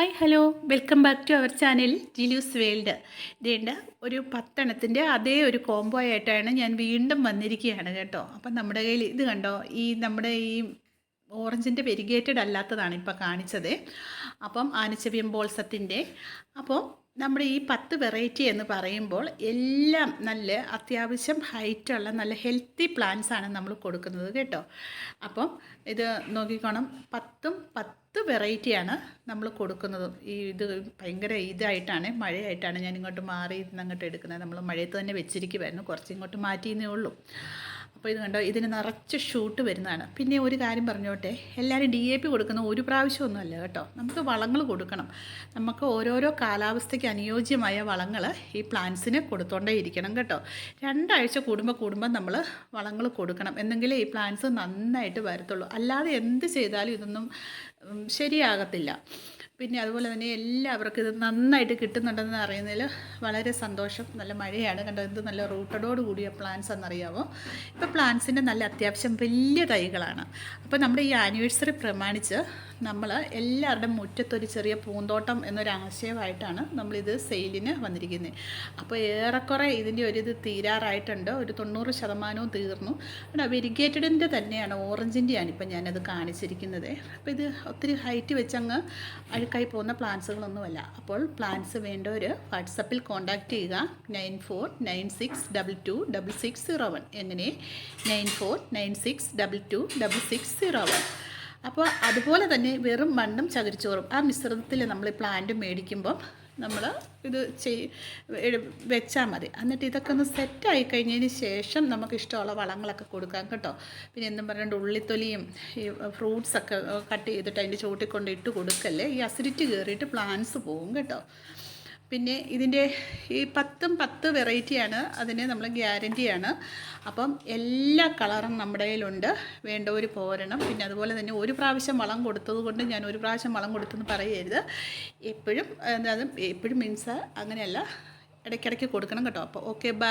Hi hello welcome back to our channel Jilu's world ഇതേണ്ട ഒരു പത്തെണ്ണത്തിന്റെ അതേ ഒരു കോംബോ ആയിട്ടാണ് ഞാൻ വീണ്ടും വന്നിരിക്കുകയാണ് കേട്ടോ. അപ്പം നമ്മുടെ കയ്യിൽ ഇത് കണ്ടോ? ഈ നമ്മുടെ ഈ ഓറഞ്ചിന്റെ പെരിഗേറ്റഡ് അല്ലാത്തതാണ് ഇപ്പോൾ കാണിച്ചത്. അപ്പം ആനച്ചവ്യം ബോൾസത്തിന്റെ. അപ്പോൾ നമ്മുടെ ഈ പത്ത് വെറൈറ്റി എന്ന് പറയുമ്പോൾ എല്ലാം നല്ല അത്യാവശ്യം ഹൈറ്റുള്ള നല്ല ഹെൽത്തി പ്ലാന്റ്സ് ആണ് നമ്മൾ കൊടുക്കുന്നത് കേട്ടോ. അപ്പം ഇത് നോക്കിക്കോണം. പത്തും പത്ത് വെറൈറ്റിയാണ് നമ്മൾ കൊടുക്കുന്നത്. ഈ ഇത് ഭയങ്കര ഇതായിട്ടാണ് മഴയായിട്ടാണ് ഞാൻ ഇങ്ങോട്ട് മാറി ഇന്ന് അങ്ങോട്ട് എടുക്കുന്നത്. നമ്മൾ മഴയത്ത് തന്നെ വെച്ചിരിക്കുമായിരുന്നു കുറച്ച് ഇങ്ങോട്ട് മാറ്റിയെന്നേ ഉള്ളൂ. അപ്പോൾ ഇത് കണ്ടോ? ഇതിന് നിറച്ച് ഷൂട്ട് വരുന്നതാണ്. പിന്നെ ഒരു കാര്യം പറഞ്ഞോട്ടെ? എല്ലാവരും ഡി എ പി കൊടുക്കുന്ന ഒരു പ്രാവശ്യമൊന്നുമല്ല കേട്ടോ. നമുക്ക് വളങ്ങൾ കൊടുക്കണം. നമുക്ക് ഓരോരോ കാലാവസ്ഥയ്ക്ക് അനുയോജ്യമായ വളങ്ങൾ ഈ പ്ലാന്റ്സിന് കൊടുത്തോണ്ടേ ഇരിക്കണം കേട്ടോ. രണ്ടാഴ്ച കൂടുമ്പോൾ കൂടുമ്പോൾ നമ്മൾ വളങ്ങൾ കൊടുക്കണം. എന്നെങ്കിലേ ഈ പ്ലാന്റ്സ് നന്നായിട്ട് വരത്തുള്ളൂ. അല്ലാതെ എന്ത് ചെയ്താലും ഇതൊന്നും ശരിയാകത്തില്ല. പിന്നെ അതുപോലെ തന്നെ എല്ലാവർക്കും ഇത് നന്നായിട്ട് കിട്ടുന്നുണ്ടെന്ന് അറിയുന്നതിൽ വളരെ സന്തോഷം. നല്ല മഴയാണ്. കണ്ടോ ഇത് നല്ല റൂട്ടഡോട് കൂടിയ പ്ലാന്റ്സ് എന്നറിയാമോ ഇപ്പോൾ പ്ലാന്റ്സിന്റെ നല്ല അത്യാവശ്യം വലിയ തൈകളാണ്. അപ്പോൾ നമ്മുടെ ഈ ആനിവേഴ്സറി പ്രമാണിച്ച് നമ്മൾ എല്ലാവരുടെയും മുറ്റത്തൊരു ചെറിയ പൂന്തോട്ടം എന്നൊരു ആശയമായിട്ടാണ് നമ്മളിത് സെയിലിന് വന്നിരിക്കുന്നത്. അപ്പോൾ ഏറെക്കുറെ ഇതിന്റെ ഒരു ഇത് തീരാറായിട്ടുണ്ട്. ഒരു തൊണ്ണൂറ് ശതമാനവും തീർന്നു. അവിടെ വെരിഗേറ്റഡിന്റെ തന്നെയാണ് ഓറഞ്ചിന്റെയാണ് ഇപ്പം ഞാനത് കാണിച്ചിരിക്കുന്നത്. അപ്പോൾ ഇത് ഒത്തിരി ഹൈറ്റ് വെച്ചങ്ങ് അഴുക്കായി പോകുന്ന പ്ലാന്റ്സുകളൊന്നുമല്ല. അപ്പോൾ പ്ലാന്റ്സ് വേണ്ടവർ വാട്സപ്പിൽ കോൺടാക്റ്റ് ചെയ്യുക. Nine four nine six double two double six zero one. എങ്ങനെ? Nine four nine six double two double six zero one. അപ്പോൾ അതുപോലെ തന്നെ വെറും മണ്ണും ചകിരിച്ചോറും. ആ മിശ്രിതത്തിൽ നമ്മൾ പ്ലാന്റ് മേടിക്കുമ്പം നമ്മൾ ഇത് ചെയ് വെച്ചാൽ മതി. എന്നിട്ട് ഇതൊക്കെ ഒന്ന് സെറ്റായി കഴിഞ്ഞതിന് ശേഷം നമുക്ക് ഇഷ്ടമുള്ള വളങ്ങളൊക്കെ കൊടുക്കാം കേട്ടോ. പിന്നെ എന്നും പറഞ്ഞിട്ട് ഉള്ളിത്തൊലിയും ഈ ഫ്രൂട്ട്സൊക്കെ കട്ട് ചെയ്തിട്ട് അതിന്റെ ചോട്ടിൽ ഇട്ട് കൊടുക്കല്ലേ? ഈ അസിഡിറ്റി കയറിയിട്ട് പ്ലാന്റ്സ് പോകും കേട്ടോ. പിന്നെ ഇതിന്റെ ഈ പത്തും പത്ത് വെറൈറ്റിയാണ് അതിന് നമ്മൾ ഗ്യാരന്റിയാണ്. അപ്പം എല്ലാ കളറും നമ്മുടെ കയ്യിലുണ്ട്. ഒരു പോരണം. പിന്നെ അതുപോലെ തന്നെ ഒരു പ്രാവശ്യം വളം കൊടുത്തത് കൊണ്ട് ഞാൻ ഒരു പ്രാവശ്യം വളം കൊടുത്തെന്ന് പറയരുത്. എപ്പോഴും എന്താ എപ്പോഴും മീൻസ് അങ്ങനെയല്ല. ഇടയ്ക്കിടയ്ക്ക് കൊടുക്കണം കേട്ടോ. അപ്പോൾ ഓക്കെ ബൈ.